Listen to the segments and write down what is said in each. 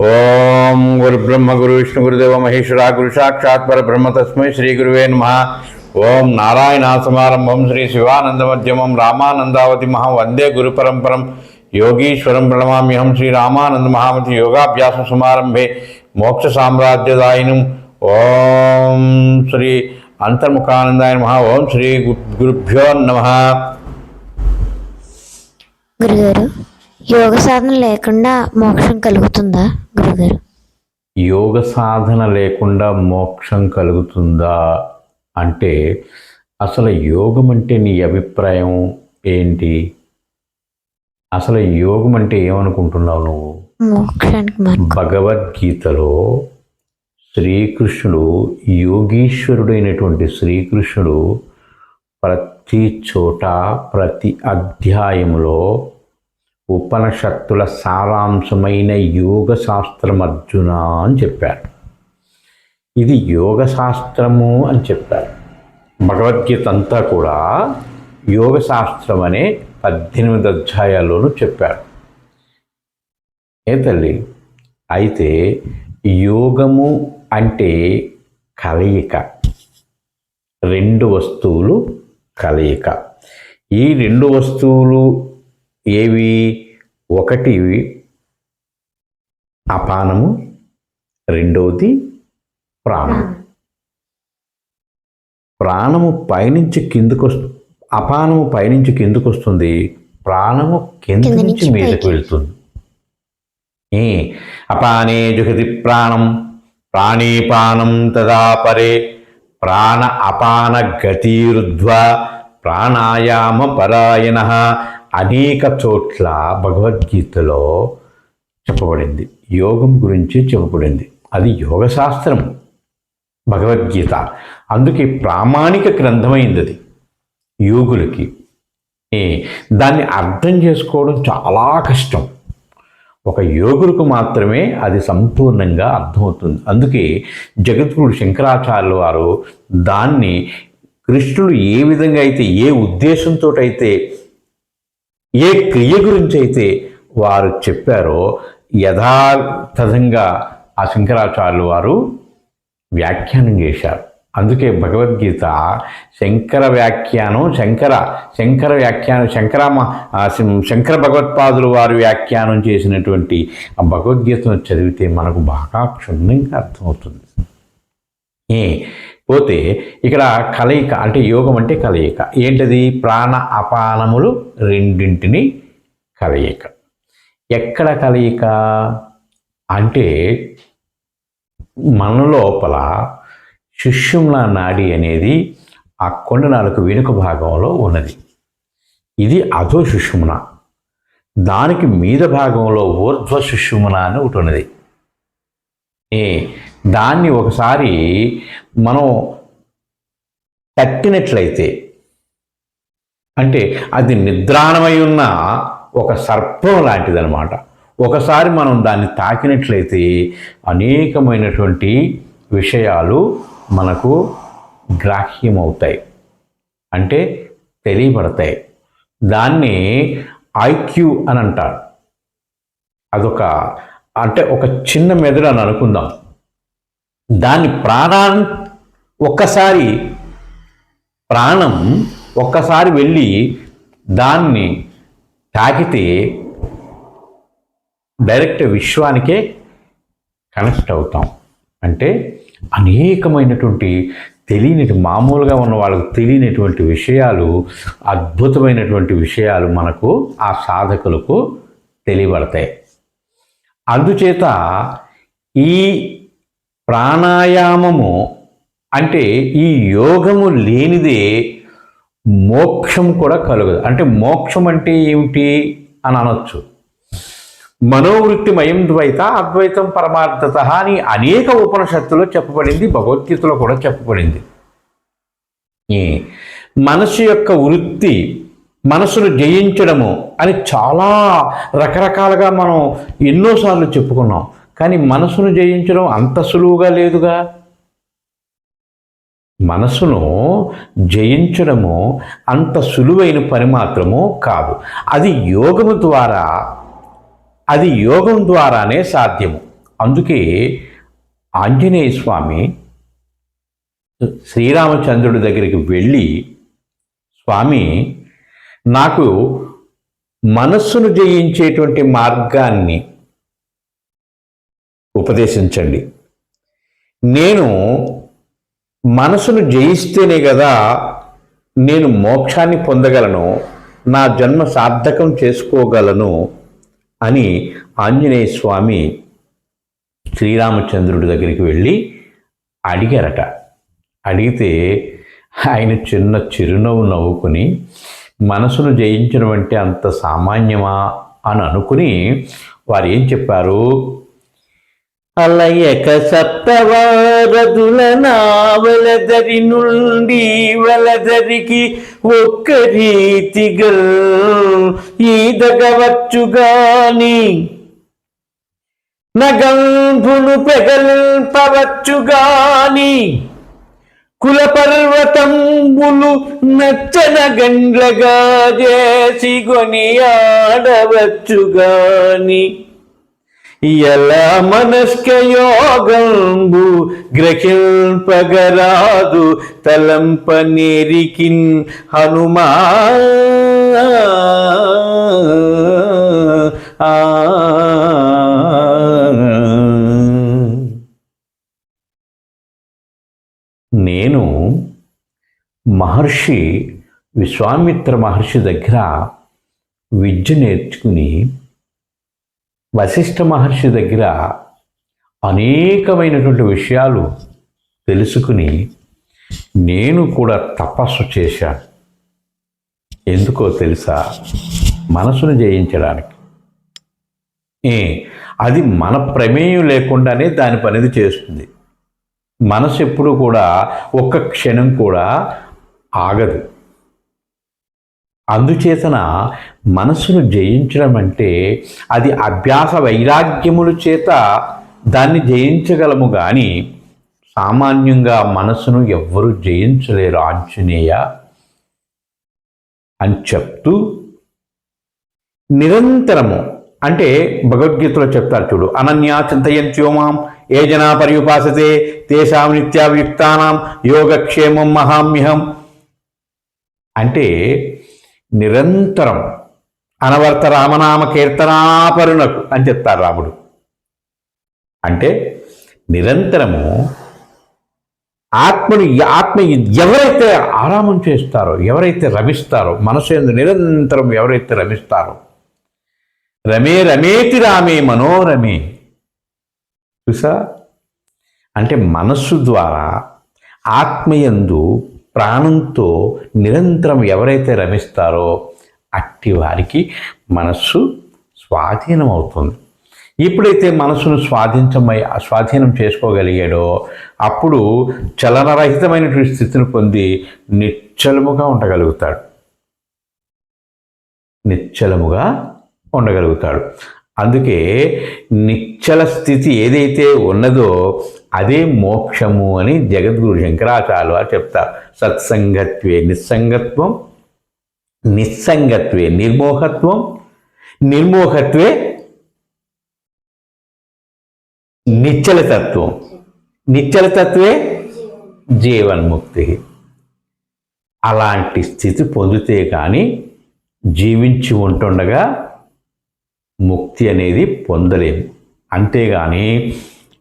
ఓం గురు బ్రహ్మ గురు విష్ణు గురుదేవ మహేశ్వర గురు సాక్షాత్ పరబ్రహ్మ తస్మై శ్రీ గురువే నమ. ఓం నారాయణ సమారంభం శ్రీ శివానంద మధ్యమం రామానందావతి మహా వందే గురు పరంపరం యోగీశ్వరం ప్రణమామ్యహం శ్రీ రామానంద మహామతి యోగాభ్యాస సమారంభే మోక్ష సామ్రాజ్యదాయినం. ఓం శ్రీ అంతర్ముఖానందాయ నమ. ఓం శ్రీ గురుభ్యో నమ. గురుగారు యోగ సాధన లేకుండా మోక్షం కలుగుతుందా గురుగారు? యోగ సాధన లేకుండా మోక్షం కలుగుతుందా అంటే అసలు యోగం అంటే నీ అభిప్రాయం ఏంటి? అసలు యోగం అంటే ఏమనుకుంటున్నావు నువ్వు? భగవద్గీతలో శ్రీకృష్ణుడు యోగీశ్వరుడైనటువంటి శ్రీకృష్ణుడు ప్రతి చోట ప్రతి అధ్యాయములో ఉపనిషత్తుల సారాంశమైన యోగ శాస్త్రం అర్జున అని చెప్పారు. ఇది యోగ శాస్త్రము అని చెప్పారు. భగవద్గీత అంతా కూడా యోగ శాస్త్రం అనే పద్దెనిమిది అధ్యాయాల్లోనూ చెప్పారు. ఏ తల్లి అయితే యోగము అంటే కలయిక. రెండు వస్తువులు కలయిక. ఈ రెండు వస్తువులు ఏవి? ఒకటి అపానము. రెండవది ప్రాణం. ప్రాణము పైనుంచి కిందకు వస్తు అపానము పైనుంచి కిందకు వస్తుంది ప్రాణము కింద నుంచి మీదకు. వెళ్తుంది. ఏ? అపానే జుహతి ప్రాణం. ప్రాణీపానం తదా పరే. ప్రాణ అపాన గతిరుధ్వ ప్రాణాయామ పరాయణ. అనేక చోట్ల భగవద్గీతలో చెప్పబడింది. యోగం గురించి చెప్పబడింది. అది యోగ శాస్త్రం భగవద్గీత. అందుకే ప్రామాణిక గ్రంథమైంది అది. యోగులకి. దాన్ని అర్థం చేసుకోవడం చాలా కష్టం. ఒక యోగులకు మాత్రమే అది సంపూర్ణంగా అర్థమవుతుంది. అందుకే జగద్గురుడు శంకరాచార్యులు వారు దాన్ని కృష్ణుడు ఏ విధంగా అయితే ఏ ఉద్దేశంతో అయితే ఏ క్రియ గురించి అయితే వారు చెప్పారో యథాతథంగా ఆ శంకరాచార్యులు వారు వ్యాఖ్యానం చేశారు. అందుకే భగవద్గీత శంకర వ్యాఖ్యానం శంకర శంకర వ్యాఖ్యానం శంకర ఆ శంకర భగవత్పాదులు వారు వ్యాఖ్యానం చేసినటువంటి ఆ భగవద్గీతను చదివితే మనకు బాగా క్షుణ్ణంగా అర్థమవుతుంది. ఏ పోతే ఇక్కడ కలయిక అంటే యోగం అంటే కలయిక. ఏంటది? ప్రాణ అపానములు రెండింటిని కలయిక. ఎక్కడ కలయిక? అంటే మన లోపల శిష్యుమ్ల నాడి అనేది ఆ కొండ నాలుగు వెనుక భాగంలో ఉన్నది. ఇది అధో సుషుమ్న దానికి మీద భాగంలో ఊర్ధ్వ సుషుమ్న అని ఒకటి ఉన్నది. ఏ దాన్ని ఒకసారి మనం తట్టినట్లయితే అంటే అది నిద్రాణమై ఉన్న ఒక సర్పం లాంటిదనమాట ఒకసారి మనం దాన్ని తాకినట్లయితే అనేకమైనటువంటి విషయాలు మనకు గ్రాహ్యమవుతాయి. అంటే తెలియబడతాయి. దాన్ని ఐక్యూ అని అంటారు అదొక అంటే ఒక చిన్న మెదడు అని అనుకుందాం. దాని ప్రాణాన్ని ఒక్కసారి ప్రాణం ఒక్కసారి వెళ్ళి దాన్ని తాకితే డైరెక్ట్ విశ్వానికే కనెక్ట్ అవుతాం. అంటే అనేకమైనటువంటి తెలియని మామూలుగా ఉన్న వాళ్ళకు తెలియనటువంటి విషయాలు అద్భుతమైనటువంటి విషయాలు మనకు ఆ సాధకులకు తెలియబడతాయి. అందుచేత ఈ ప్రాణాయామము అంటే ఈ యోగము లేనిదే మోక్షం కూడా కలగదు. అంటే మోక్షం అంటే ఏమిటి అని అనొచ్చు. మనోవృత్తిమయం ద్వైత అద్వైతం పరమార్థత అని అనేక ఉపనిషత్తులో చెప్పబడింది భగవద్గీతలో కూడా చెప్పబడింది. ఈ మనసు యొక్క వృత్తి మనసును జయించడము అని చాలా రకరకాలుగా మనం ఎన్నోసార్లు చెప్పుకున్నాం. కానీ మనసును జయించడం అంత సులువుగా లేదుగా. మనసును జయించడము అంత సులువైన పని మాత్రము కాదు. అది యోగము ద్వారా అది యోగం ద్వారానే సాధ్యము. అందుకే ఆంజనేయ స్వామి శ్రీరామచంద్రుడి దగ్గరికి వెళ్ళి స్వామి నాకు మనస్సును జయించేటువంటి మార్గాన్ని ఉపదేశించండి. నేను మనసును జయిస్తేనే కదా నేను మోక్షాన్ని పొందగలను నా జన్మ సార్థకం చేసుకోగలను అని ఆంజనేయ స్వామి శ్రీరామచంద్రుడి దగ్గరికి వెళ్ళి అడిగారట. అడిగితే ఆయన చిన్న చిరునవ్వు నవ్వుకుని మనసును జయించడం అంటే అంత సామాన్యమా? అని అనుకుని వారు ఏం చెప్పారు? అలయక సప్తవారదుల నావలదరి నుండి వలదరికి ఒక్క రీతిగా ఈదగవచ్చుగాని. నగంభును పెగల్పవచ్చుగాని. కుల పర్వతంబులు నచ్చన గండ్లగా చేసి కొనియాడవచ్చుగాని ఎలా మనస్క యోగంబు గ్రహింపగరాదు తలంప నేరికిన్ హనుమా ఆ. నేను మహర్షి విశ్వామిత్ర మహర్షి దగ్గర విద్య నేర్చుకుని వశిష్ఠ మహర్షి దగ్గర అనేకమైనటువంటి విషయాలు తెలుసుకుని నేను కూడా తపస్సు చేశాను. ఎందుకో తెలుసా? మనసును జయించడానికి. ఏ అది మన ప్రమేయం లేకుండానే దాని పనిది చేస్తుంది. మనసు ఎప్పుడు కూడా ఒక్క క్షణం కూడా ఆగదు. అందుచేతన మనసును జయించడం అంటే అది అభ్యాస వైరాగ్యముల చేత దాన్ని జయించగలము కానీ సామాన్యంగా మనసును ఎవ్వరూ జయించలేరు ఆంజనేయ! అని చెప్తూ నిరంతరము అంటే భగవద్గీతలో చెప్తారు చూడు అనన్యా చింతయంత్యోమాం ఏ జనా పర్యుపాసతే తేషాం నిత్యాభియుక్తానాం యోగక్షేమం మహామ్యహం అంటే నిరంతరం అనవర్త రామనామ కీర్తనాపరునకు అని చెప్తారు రాముడు. అంటే నిరంతరము ఆత్మని ఆత్మ ఎవరైతే ఆరామం చేస్తారో ఎవరైతే రమిస్తారో మనసు నిరంతరం ఎవరైతే రమిస్తారో రమే రమేతి రామే మనోరమే. చూసా అంటే మనస్సు ద్వారా ఆత్మయందు ప్రాణంతో నిరంతరం ఎవరైతే రమిస్తారో అట్టి వారికి మనస్సు స్వాధీనం అవుతుంది ఎప్పుడైతే మనసును స్వాధీనమై స్వాధీనం చేసుకోగలిగాడో అప్పుడు చలనరహితమైనటువంటి స్థితిని పొంది నిశ్చలముగా ఉండగలుగుతాడు. నిశ్చలముగా ఉండగలుగుతాడు. అందుకే నిశ్చల స్థితి ఏదైతే ఉన్నదో అదే మోక్షము అని జగద్గురు శంకరాచార్య చెప్తారు. సత్సంగత్వే నిస్సంగత్వం నిస్సంగత్వే నిర్మోహత్వం నిర్మోహత్వే నిచ్చలతత్వం నిచ్చలతత్వే జీవన్ముక్తి. అలాంటి స్థితి పొందితే కానీ జీవించి ఉంటుండగా ముక్తి అనేది పొందలేము. అంతేగాని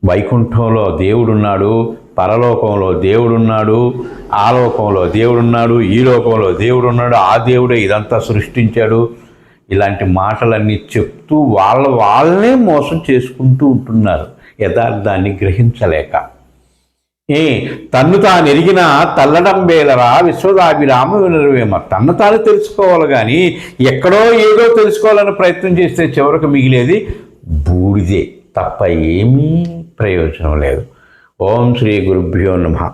వైకుంఠంలో దేవుడున్నాడు పరలోకంలో దేవుడున్నాడు ఆ లోకంలో దేవుడున్నాడు ఈ లోకంలో దేవుడున్నాడు ఆ దేవుడే ఇదంతా సృష్టించాడు. ఇలాంటి మాటలన్నీ చెప్తూ వాళ్ళ వాళ్ళనే మోసం చేసుకుంటూ ఉంటున్నారు. యథార్థాన్ని గ్రహించలేక. ఏ తన్ను తాను ఎరిగిన తల్లడం బేలరా విశ్వదాభిరామ వినరువేమ. తన్ను తాను తెలుసుకోవాలి కానీ ఎక్కడో ఏదో తెలుసుకోవాలని ప్రయత్నం చేస్తే చివరకు మిగిలేది బూడిదే తప్ప ఏమీ ప్రయోజనం లేదు. ఓం శ్రీ గురుభ్యో నమ.